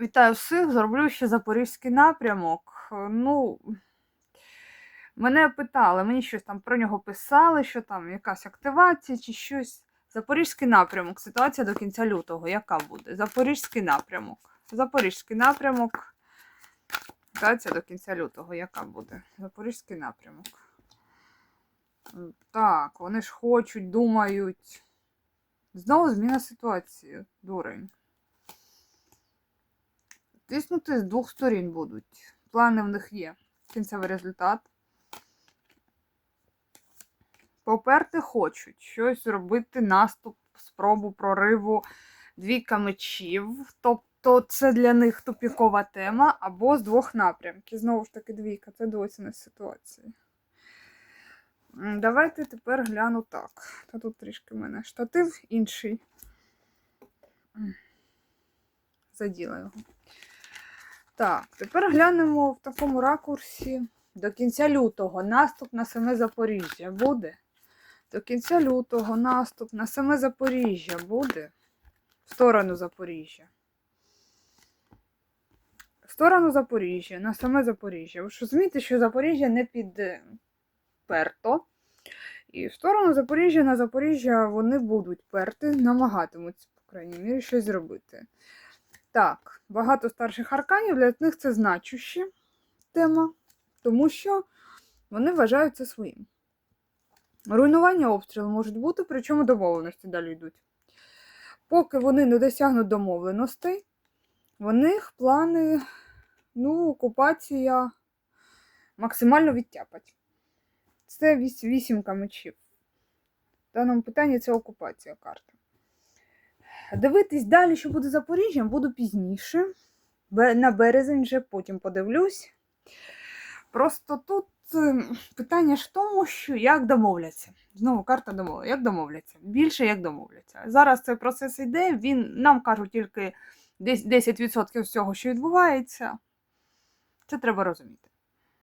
Вітаю всіх, зроблю ще запорізький напрямок. Е, Ну, мене питали, мені щось там про нього писали, що там якась активація чи щось. Запорізький напрямок. Ситуація до кінця лютого. Яка буде? Запорізький напрямок. Запорізький напрямок. Ситуація до кінця лютого. Яка буде? Запорізький напрямок. Так, вони ж хочуть, думають. Знову зміна ситуації. Дурень. Тиснути з двох сторін будуть. Плани в них є. Кінцевий результат. Поперти хочуть щось зробити, наступ, спробу прориву двійка мечів. Тобто це для них тупікова тема або з двох напрямків. Знову ж таки, двійка це досі ситуації. Давайте тепер гляну так. Та тут трішки в мене штатив інший. Заділа його. Так, тепер глянемо в такому ракурсі до кінця лютого. Наступ на саме Запоріжжя буде. До кінця лютого наступ на саме Запоріжжя буде. В сторону Запоріжжя. В сторону Запоріжжя, на саме Запоріжжя. Ви ж розумієте, що Запоріжжя не підперто. І в сторону Запоріжжя на Запоріжжя вони будуть перти, намагатимуться, по крайній мірі, щось зробити. Так, багато старших арканів для них це значуща тема, тому що вони вважають це своїм. Руйнування обстрілу можуть бути, причому домовленості далі йдуть. Поки вони не досягнуть домовленостей, в них плани, ну, окупація максимально відтяпать. Це вісімка мечів. В даному питанні це окупація карти. Дивитись далі, що буде Запоріжжям, буду пізніше. На березень вже потім подивлюсь. Просто тут ем, питання ж в тому, що як домовляться. Знову карта домовлення. Як домовляться? Більше як домовляться. Зараз цей процес йде, він нам кажуть тільки десь 10% всього, що відбувається. Це треба розуміти.